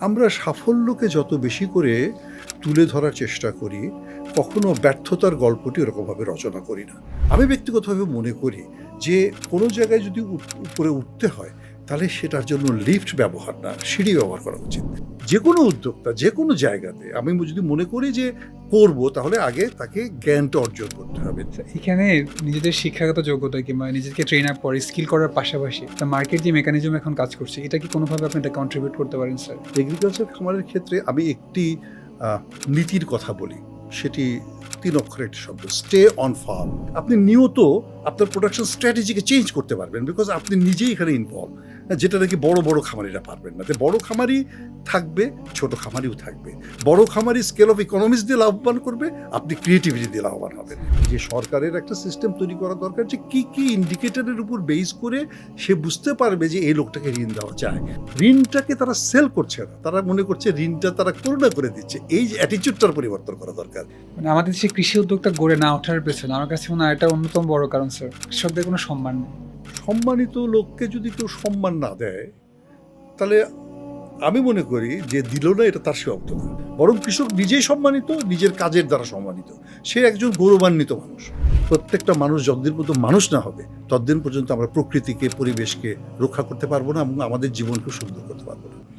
আমরা সাফল্যকে যত বেশি করে তুলে ধরার চেষ্টা করি, কখনো ব্যর্থতার গল্পটি ওরকমভাবে রচনা করি না। আমি ব্যক্তিগতভাবে মনে করি যে, কোনো জায়গায় যদি উপ- উপরে উঠতে হয়, তাহলে সেটার জন্য লিফট ব্যবহার না, সিঁড়ি ব্যবহার করা উচিত। যে কোনো উদ্যোক্তা যে কোনো জায়গাতে আমি যদি মনে করি যে করব তাহলে আগে তাকে জ্ঞানটা অর্জন করতে হবে। এখানে নিজেদের শিক্ষাগত যোগ্যতা কিংবা নিজেকে ট্রেন আপ করে স্কিল করার পাশাপাশি মার্কেট যে মেকানিজম এখন কাজ করছে এটা কি কোনোভাবে আপনি এটা কন্ট্রিবিউট করতে পারেন স্যার এগ্রিকালচার খামারের ক্ষেত্রে আমি একটি নীতির কথা বলি। সেটি তিন অক্ষরের একটি শব্দ স্টে অন ফার্ম আপনি নিয়ত আপনার প্রোডাকশন স্ট্র্যাটেজিকে চেঞ্জ করতে পারবেন বিকজ আপনি নিজেই এখানে ইনভলভ যেটা নাকি বড় বড় খামারিরা পারবেন না। বড় খামারি থাকবে, ছোট খামারিও থাকবে। বড় খামারি স্কেল অফ ইকোনমিক্স দিয়ে লাভবান করবে, আপনি ক্রিয়েটিভিটি দিয়ে লাভবান হবেন। যে সরকারের একটা সিস্টেম তৈরি করা দরকার যে কি কি ইন্ডিকেটারের উপর বেস করে সে বুঝতে পারবে যে এই লোকটাকে ঋণ দেওয়া যায়। ঋণটাকে তারা সেল করছে না। তারা মনে করছে ঋণটা তারা করুণা করে দিচ্ছে। এই যে অ্যাটিচিউডটার পরিবর্তন করা দরকার। মানে আমাদের দেশে কৃষি উদ্যোগটা গড়ে না ওঠার পেছনে আমার কাছে মনে হয় এটা অন্যতম বড় কারণ স্যার কৃষকদের কোনো সম্মান নেই। সম্মানিত লোককে যদি কেউ সম্মান না দেয়, তাহলে আমি মনে করি যে দিল না এটা তার সীমাবদ্ধ না। বরং কৃষক নিজেই সম্মানিত, নিজের কাজের দ্বারা সম্মানিত। সে একজন গৌরবান্বিত মানুষ। প্রত্যেকটা মানুষ যতদিন পর্যন্ত মানুষ না হবে, ততদিন পর্যন্ত আমরা প্রকৃতিকে, পরিবেশকে রক্ষা করতে পারব না এবং আমাদের জীবনকে সুন্দর করতে পারব না।